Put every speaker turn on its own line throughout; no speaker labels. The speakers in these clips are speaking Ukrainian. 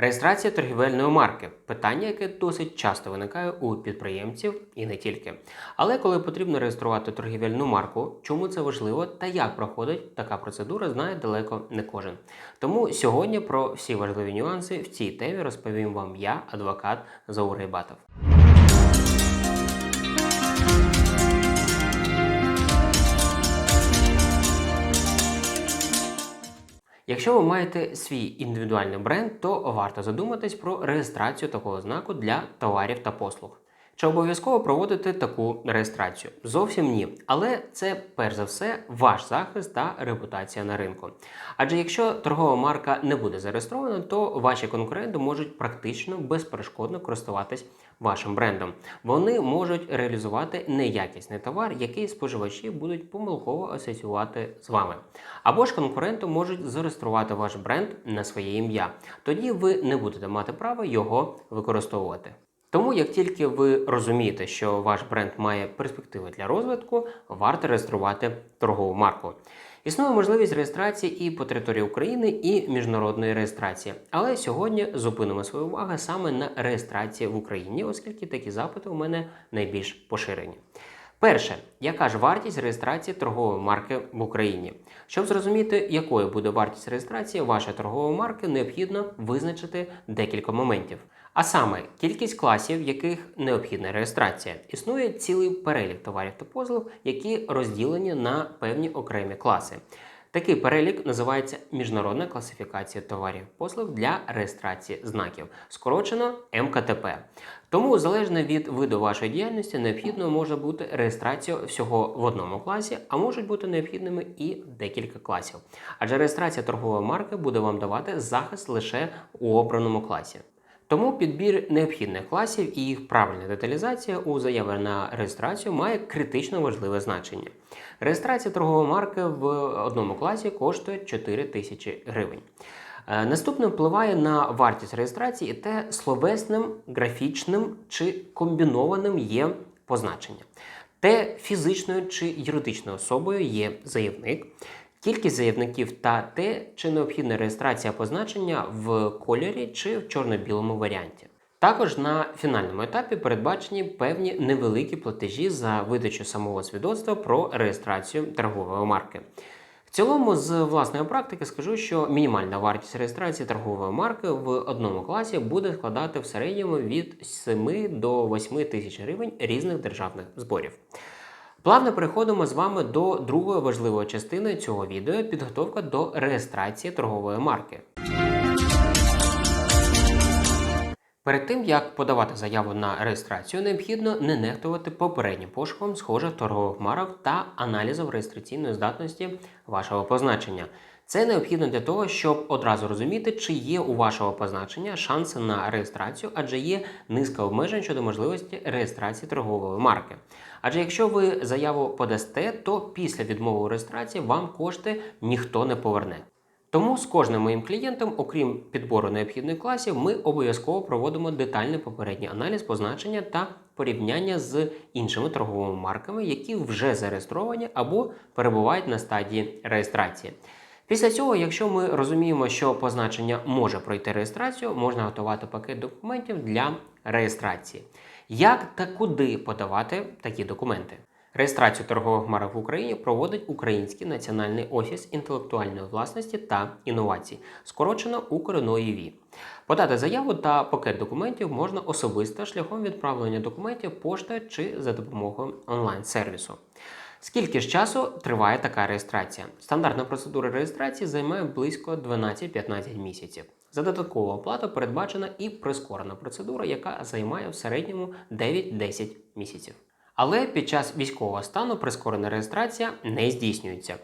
Реєстрація торгівельної марки питання, яке досить часто виникає у підприємців і не тільки. Але коли потрібно реєструвати торгівельну марку, чому це важливо та як проходить така процедура, знає далеко не кожен. Тому сьогодні про всі важливі нюанси в цій темі розповім вам я, адвокат Заурей Батов. Якщо ви маєте свій індивідуальний бренд, то варто задуматись про реєстрацію такого знаку для товарів та послуг. Чи обов'язково проводити таку реєстрацію? Зовсім ні. Але це перш за все ваш захист та репутація на ринку. Адже якщо торгова марка не буде зареєстрована, то ваші конкуренти можуть практично безперешкодно користуватись вашим брендом. Вони можуть реалізувати неякісний товар, який споживачі будуть помилково асоціювати з вами. Або ж конкуренти можуть зареєструвати ваш бренд на своє ім'я. Тоді ви не будете мати права його використовувати. Тому, як тільки ви розумієте, що ваш бренд має перспективи для розвитку, варто реєструвати торгову марку. Існує можливість реєстрації і по території України, і міжнародної реєстрації. Але сьогодні зупинимо свою увагу саме на реєстрації в Україні, оскільки такі запити у мене найбільш поширені. Перше, яка ж вартість реєстрації торгової марки в Україні? Щоб зрозуміти, якою буде вартість реєстрації вашої торгової марки, необхідно визначити декілька моментів. А саме кількість класів, яких необхідна реєстрація. Існує цілий перелік товарів та послуг, які розділені на певні окремі класи. Такий перелік називається Міжнародна класифікація товарів послуг для реєстрації знаків, скорочено МКТП. Тому, залежно від виду вашої діяльності, необхідно може бути реєстрація всього в одному класі, а можуть бути необхідними і декілька класів. Адже реєстрація торгової марки буде вам давати захист лише у обраному класі. Тому підбір необхідних класів і їх правильна деталізація у заяви на реєстрацію має критично важливе значення. Реєстрація торгової марки в одному класі коштує 4 тисячі гривень. Е, Наступне впливає на вартість реєстрації те словесним, графічним чи комбінованим є позначення. Те фізичною чи юридичною особою є заявник, кількість заявників та те, чи необхідна реєстрація позначення в кольорі чи в чорно-білому варіанті. Також на фінальному етапі передбачені певні невеликі платежі за видачу самого свідоцтва про реєстрацію торгової марки. В цілому, з власної практики скажу, що мінімальна вартість реєстрації торгової марки в одному класі буде складати в середньому від 7 до 8 тисяч гривень різних державних зборів. Плавно переходимо з вами до другої важливої частини цього відео підготовка до реєстрації торгової марки. Перед тим як подавати заяву на реєстрацію, необхідно не нехтувати попереднім пошуком схожих торгових марок та аналізом реєстраційної здатності вашого позначення. Це необхідно для того, щоб одразу розуміти, чи є у вашого позначення шанси на реєстрацію, адже є низка обмежень щодо можливості реєстрації торгової марки. Адже якщо ви заяву подасте, то після відмови у реєстрації вам кошти ніхто не поверне. Тому з кожним моїм клієнтом, окрім підбору необхідних класів, ми обов'язково проводимо детальний попередній аналіз позначення та порівняння з іншими торговими марками, які вже зареєстровані або перебувають на стадії реєстрації. Після цього, якщо ми розуміємо, що позначення може пройти реєстрацію, можна готувати пакет документів для реєстрації. Як та куди подавати такі документи? Реєстрацію торгових марок в Україні проводить Український національний офіс інтелектуальної власності та інновацій, скорочено УКРНОІВІ. Подати заяву та пакет документів можна особисто шляхом відправлення документів поштою чи за допомогою онлайн-сервісу. Скільки ж часу триває така реєстрація? Стандартна процедура реєстрації займає близько 12-15 місяців. За додаткову оплату передбачена і прискорена процедура, яка займає в середньому 9-10 місяців. Але під час військового стану прискорена реєстрація не здійснюється.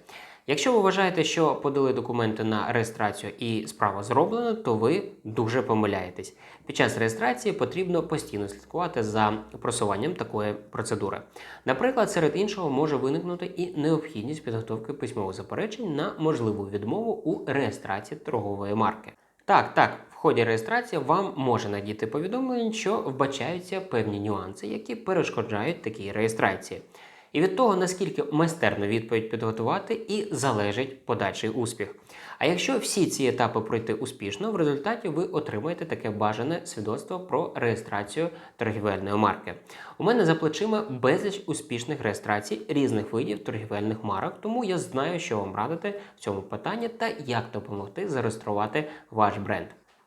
Якщо ви вважаєте, що подали документи на реєстрацію і справа зроблена, то ви дуже помиляєтесь. Під час реєстрації потрібно постійно слідкувати за просуванням такої процедури. Наприклад, серед іншого може виникнути і необхідність підготовки письмових заперечень на можливу відмову у реєстрації торгової марки. Так, так, в ході реєстрації вам може надійти повідомлення, що вбачаються певні нюанси, які перешкоджають такій реєстрації. І від того, наскільки майстерно відповідь підготувати, і залежить подальший успіх. А якщо всі ці етапи пройти успішно, в результаті ви отримаєте таке бажане свідоцтво про реєстрацію торгівельної марки. У мене за плечима безліч успішних реєстрацій різних видів торгівельних марок, тому я знаю, що вам радити в цьому питанні та як допомогти зареєструвати ваш бренд.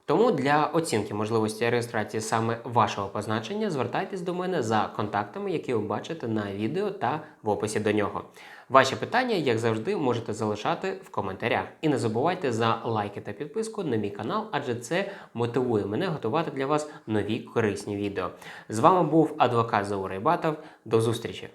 Тому для оцінки можливості реєстрації саме вашого позначення звертайтесь до мене за контактами, які ви бачите на відео та в описі до нього. Ваші питання, як завжди, можете залишати в коментарях. І не забувайте за лайки та підписку на мій канал, адже це мотивує мене готувати для вас нові корисні відео. З вами був адвокат Заурей Батов. До зустрічі!